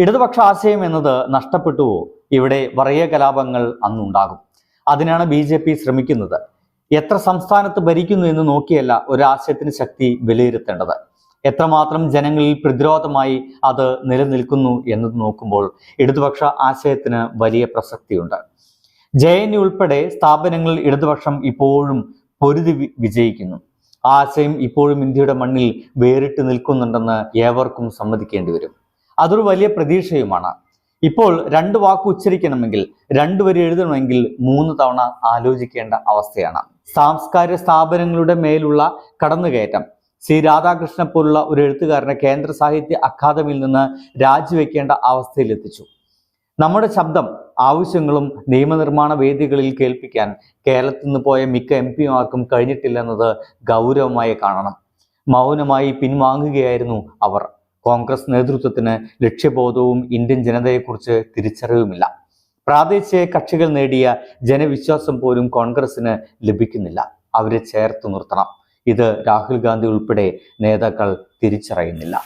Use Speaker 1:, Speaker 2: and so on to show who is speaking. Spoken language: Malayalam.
Speaker 1: ഇടതുപക്ഷ ആശയം എന്നത് നഷ്ടപ്പെട്ടുവോ? ഇവിടെ വലിയ കലാപങ്ങൾ അന്നുണ്ടാകും. അതിനാണ് ബി ജെ പി ശ്രമിക്കുന്നത്. എത്ര സംസ്ഥാനത്ത് ഭരിക്കുന്നു എന്ന് നോക്കിയല്ല ഒരു ആശയത്തിന് ശക്തി വിലയിരുത്തേണ്ടത്. എത്രമാത്രം ജനങ്ങളിൽ പ്രതിരോധമായി അത് നിലനിൽക്കുന്നു എന്നത് നോക്കുമ്പോൾ ഇടതുപക്ഷ ആശയത്തിന് വലിയ പ്രസക്തിയുണ്ട്. ജെ എൻ ഉൾപ്പെടെ സ്ഥാപനങ്ങളിൽ ഇടതുപക്ഷം ഇപ്പോഴും പൊരുതി വിജയിക്കുന്നു. ആശയം ഇപ്പോഴും ഇന്ത്യയുടെ മണ്ണിൽ വേറിട്ട് നിൽക്കുന്നുണ്ടെന്ന് ഏവർക്കും സമ്മതിക്കേണ്ടി വരും. അതൊരു വലിയ പ്രതീക്ഷയുമാണ്. ഇപ്പോൾ രണ്ട് വാക്ക് ഉച്ചരിക്കണമെങ്കിൽ രണ്ടു വരി എഴുതണമെങ്കിൽ മൂന്ന് തവണ ആലോചിക്കേണ്ട അവസ്ഥയാണ്. സാംസ്കാരിക സ്ഥാപനങ്ങളുടെ മേലുള്ള കടന്നുകയറ്റം. സി. രാധാകൃഷ്ണനെ പോലുള്ള ഒരു എഴുത്തുകാരനെ കേന്ദ്ര സാഹിത്യ അക്കാദമിയിൽ നിന്ന് രാജിവെക്കേണ്ട അവസ്ഥയിലെത്തിച്ചു. നമ്മുടെ ശബ്ദം ആവശ്യങ്ങളും നിയമനിർമ്മാണ വേദികളിൽ കേൾപ്പിക്കാൻ കേരളത്തിൽ നിന്ന് പോയ മിക്ക എം പിമാർക്കും കഴിഞ്ഞിട്ടില്ലെന്നത് ഗൗരവമായി കാണണം. മൗനമായി പിൻവാങ്ങുകയായിരുന്നു അവർ. കോൺഗ്രസ് നേതൃത്വത്തിന് ലക്ഷ്യബോധവും ഇന്ത്യൻ ജനതയെക്കുറിച്ച് തിരിച്ചറിവുമില്ല. പ്രാദേശിക കക്ഷികൾ നേടിയ ജനവിശ്വാസം പോലും കോൺഗ്രസിന് ലഭിക്കുന്നില്ല. അവരെ ചേർത്ത് നിർത്തണം. ഇത് രാഹുൽ ഗാന്ധി ഉൾപ്പെടെ നേതാക്കൾ തിരിച്ചറിയുന്നില്ല.